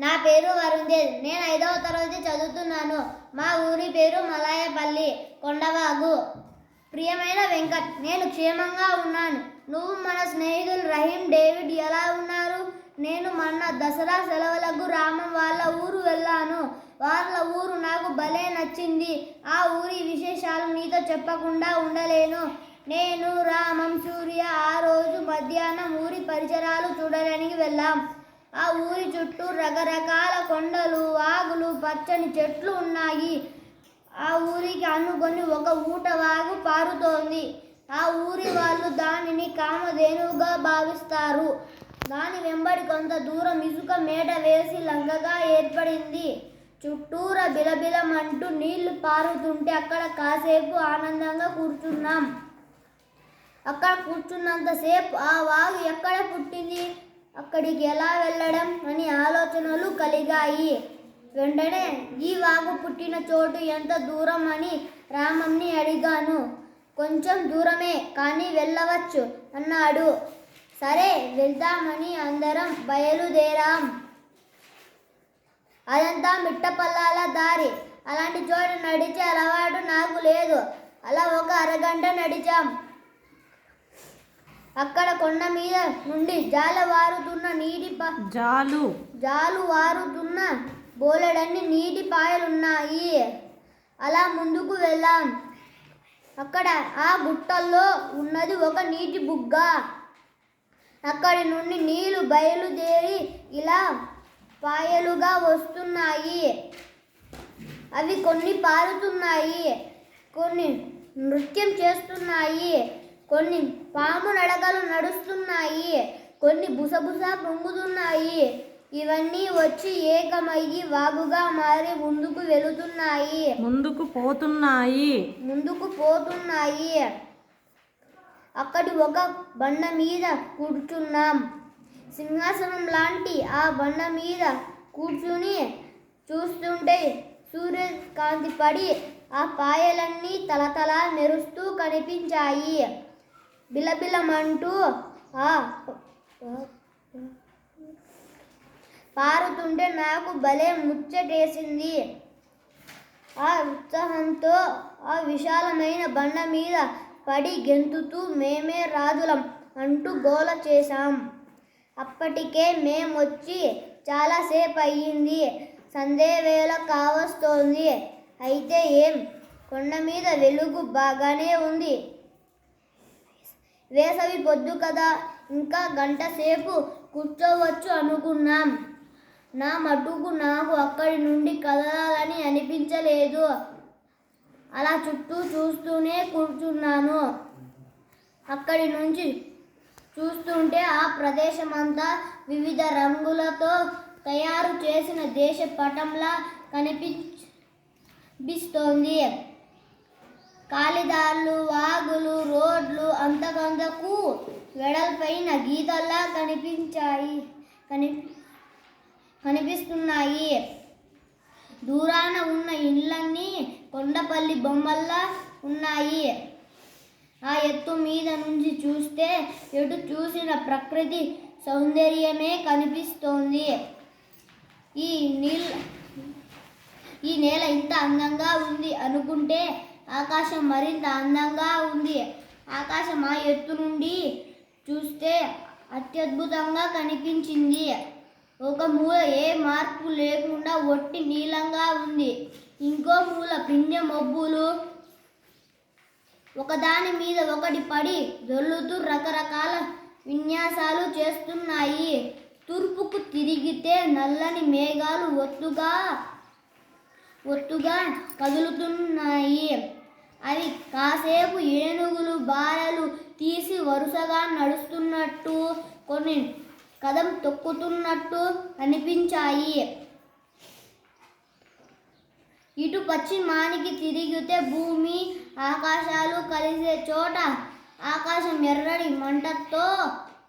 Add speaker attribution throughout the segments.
Speaker 1: నా పేరు వరుణ్దేవ్ నేను ఐదవ తరగతి చదువుతున్నాను. మా ఊరి పేరు మలాయపల్లి. కొండవాగు. ప్రియమైన వెంకట్ నేను క్షేమంగా ఉన్నాను. నువ్వు మన స్నేహితులు రహీం డేవిడ్ ఎలా ఉన్నారు? నేను మొన్న దసరా సెలవులకు రామం వాళ్ళ ఊరు వెళ్ళాను. వాళ్ళ ఊరు నాకు భలే నచ్చింది. ఆ ఊరి విశేషాలు నీతో చెప్పకుండా ఉండలేను. నేను రామం సూర్య ఆ రోజు మధ్యాహ్నం ఊరి పరిసరాలు చూడడానికి వెళ్ళాం. ఆ ఊరి చుట్టూ రకరకాల కొండలు వాగులు పచ్చని చెట్లు ఉన్నాయి. ఆ ఊరికి అనుకొని ఒక ఊట వాగు పారుతోంది. ఆ ఊరి వాళ్ళు దానిని కామధేనువుగా భావిస్తారు. దాని వెంబడి కొంత దూరం ఇసుక మేట వేసి లంకగా ఏర్పడింది. చుట్టూరా బిలబిలమంటూ నీళ్ళు పారుతుంటే అక్కడ కాసేపు ఆనందంగా కూర్చున్నాం. అక్కడ కూర్చున్నంతసేపు ఆ వాగు ఎక్కడ పుట్టింది? అక్కడికి ఎలా వెళ్ళడం అని ఆలోచనలు కలిగాయి. వెంటనే ఈ వాగు పుట్టిన చోటు ఎంత దూరం అని రామంని అడిగాను. కొంచెం దూరమే కానీ వెళ్ళవచ్చు అన్నాడు. సరే వెళ్దామని అందరం బయలుదేరాం. అదంతా మిట్టపల్లాల దారి. అలాంటి చోట నడిచే అలవాటు నాకు లేదు. అలా ఒక అరగంట నడిచాం. అక్కడ కొండ మీద నుండి జాలవారుతున్న నీటి ప
Speaker 2: జాలు.
Speaker 1: జాలు వారుతున్న బోలెడన్ని నీటి పాయలున్నాయి. అలా ముందుకు వెళ్ళాం అక్కడ ఆ గుట్టల్లో ఉన్నది ఒక నీటి బుగ్గ. అక్కడి నుండి నీళ్ళు బయలుదేరి ఇలా పాయలుగా వస్తున్నాయి. అవి కొన్ని పారుతున్నాయి కొన్ని నృత్యం చేస్తున్నాయి కొన్ని పాము నడకలు నడుస్తున్నాయి. కొన్ని బుసబుస పొంగుతున్నాయి. ఇవన్నీ వచ్చి ఏకమయ్యి వాగుగా మారి ముందుకు వెళుతున్నాయి.
Speaker 2: ముందుకు పోతున్నాయి.
Speaker 1: ముందుకు పోతున్నాయి. అక్కడి ఒక బండ మీద కూర్చున్నాం. సింహాసనం లాంటి ఆ బండ మీద కూర్చుని చూస్తుంటే సూర్యకాంతి పడి ఆ పాయలన్నీ తలతల మెరుస్తూ కనిపించాయి. బిలబిలమంటూ ఆ పారుతుంటే నాకు భలే ముచ్చటేసింది. ఆ ఉత్సాహంతో ఆ విశాలమైన బండ మీద పడి గెంతుతూ మేమే రాజులం అంటూ గోల చేశాం. అప్పటికే మేమొచ్చి చాలాసేపు అయ్యింది సందేవేళ కావస్తోంది. అయితే ఏం? కొండ మీద వెలుగు బాగానే ఉంది. వేసవి పొద్దు కదా ఇంకా గంట సేపు కూర్చోవచ్చు అనుకున్నాం. నా మటుకు నాకు అక్కడి నుండి కదలాలని అనిపించలేదు. అలా చుట్టూ చూస్తూనే కూర్చున్నాను. అక్కడి నుంచి చూస్తుంటే ఆ ప్రదేశమంతా వివిధ రంగులతో తయారు చేసిన దేశ పటంలా కనిపిస్తోంది కాలిదారులు వాగులు రోడ్లు అంతకంతకు వెడల్పైన గీతల్లా కనిపించాయి కని కనిపిస్తున్నాయి. దూరాన ఉన్న ఇళ్ళన్నీ కొండపల్లి బొమ్మల్లా ఉన్నాయి. ఆ ఎత్తు మీద నుంచి చూస్తే ఎటు చూసిన ప్రకృతి సౌందర్యమే కనిపిస్తోంది. ఈ నీళ్ళ ఈ నేల ఇంత అందంగా ఉంది అనుకుంటే ఆకాశం మరింత అందంగా ఉంది. ఆకాశం ఆ ఎత్తు నుండి చూస్తే అత్యద్భుతంగా కనిపించింది. ఒక మూల ఏ మార్పు లేకుండా ఒట్టి నీలంగా ఉంది. ఇంకో మూల పిండి మబ్బులు ఒకదాని మీద ఒకటి పడి దొల్లుతూ రకరకాల విన్యాసాలు చేస్తున్నాయి. తూర్పుకు తిరిగితే నల్లని మేఘాలు ఒత్తుగా ఒత్తుగా కదులుతున్నాయి. అవి కాసేపు ఏనుగులు బారలు తీసి వరుసగా నడుస్తున్నట్టు కొన్ని కదం తొక్కుతున్నట్టు అనిపించాయి. ఇటు పశ్చిమానికి తిరిగితే భూమి ఆకాశాలు కలిసే చోట ఆకాశం ఎర్రడి మంటతో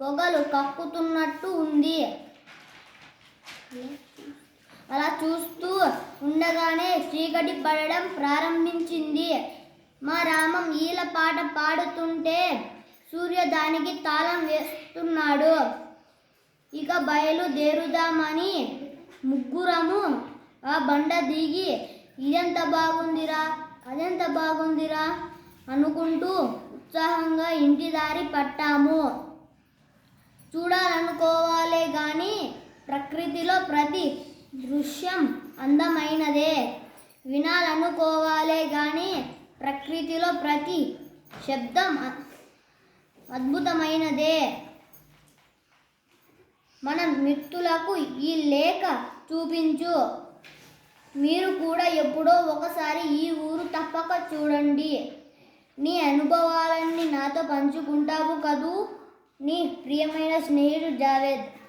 Speaker 1: పొగలు కక్కుతున్నట్టు ఉంది. అలా చూస్తూ ఉండగానే చీకటి పడడం ప్రారంభించింది. ఈల పాట పాడుతుంటే సూర్య దానికి తాళం వేస్తున్నాడు. ఇక బయలుదేరుదామని ముగ్గురము ఆ బండ దిగి ఇదెంత బాగుందిరా? అదెంత బాగుందిరా? అనుకుంటూ ఉత్సాహంగా ఇంటి దారి పట్టాము. చూడాలనుకోవాలే గాని ప్రకృతిలో ప్రతి దృశ్యం అందమైనదే. వినాలనుకోవాలే కానీ ప్రకృతిలో ప్రతి శబ్దం అద్భుతమైనదే. మన మిత్రులకు ఈ లేఖ చూపించు. మీరు కూడా ఎప్పుడో ఒకసారి ఈ ఊరు తప్పక చూడండి. నీ అనుభవాలన్నీ నాతో పంచుకుంటావు కదూ? నీ ప్రియమైన స్నేహితుడు జావేద్.